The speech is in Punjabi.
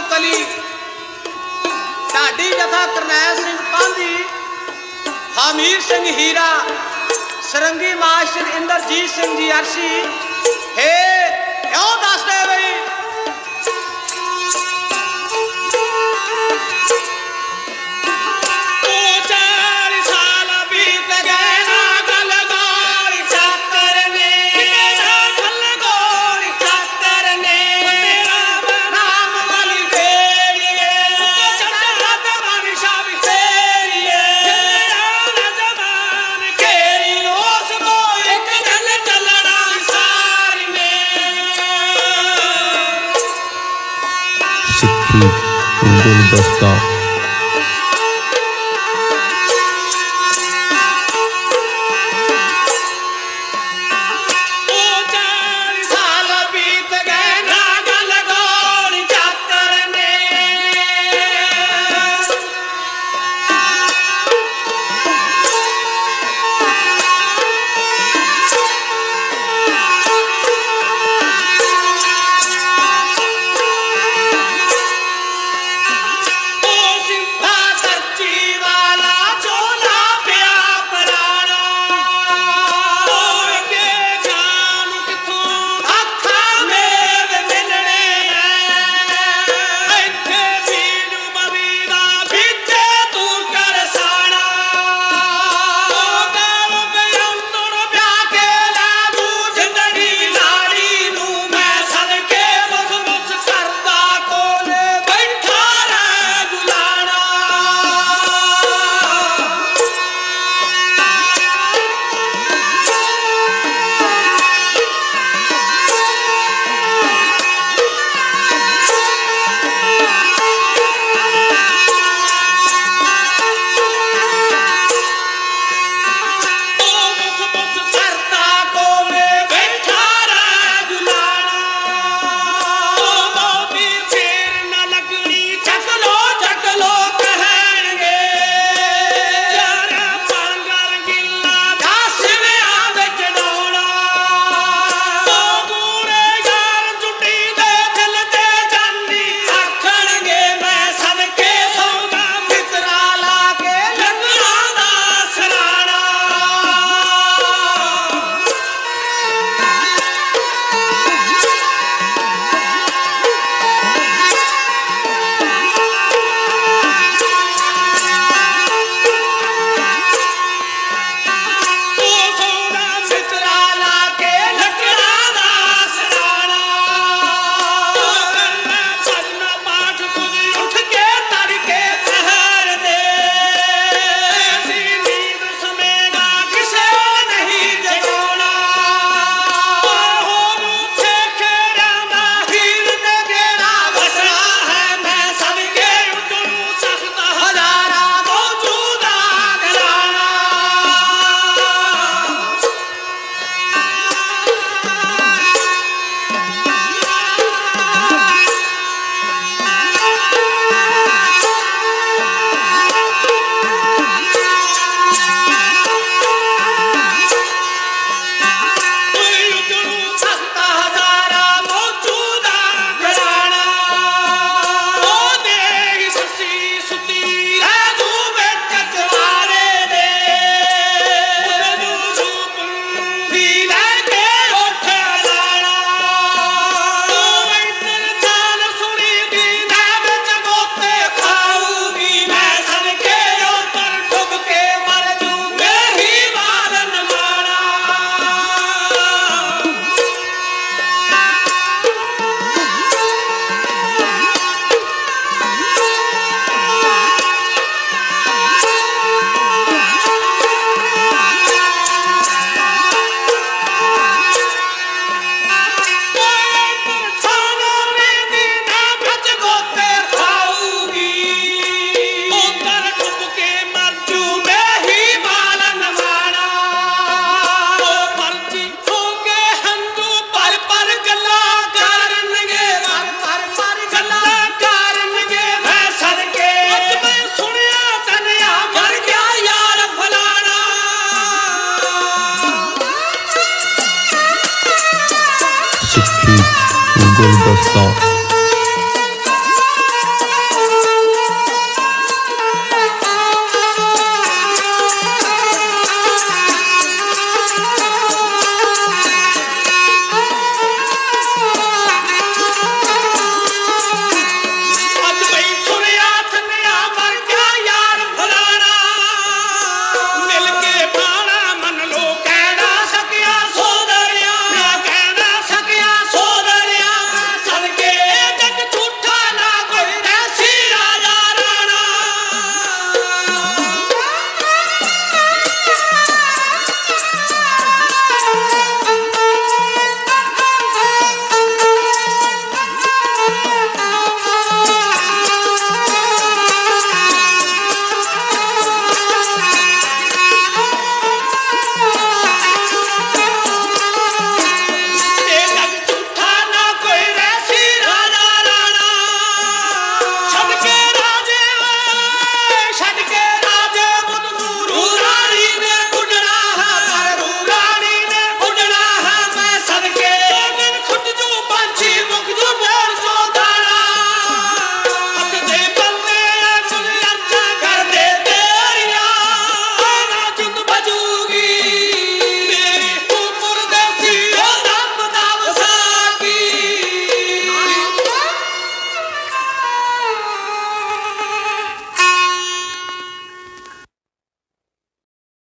ਤੋਂ ਕਲੀ ਢਾਡੀ ਜਥਾ ਕਰਨੈਲ ਸਿੰਘ ਪਾਂਧੀ, ਹਾਮੀਰ ਸਿੰਘ ਹੀਰਾ, ਸਰੰਗੀ ਮਾਸਟਰ ਇੰਦਰਜੀਤ ਸਿੰਘ ਜੀ ਅਰਸੀ ਹੇ He will do the stop. six feet, we'll to the.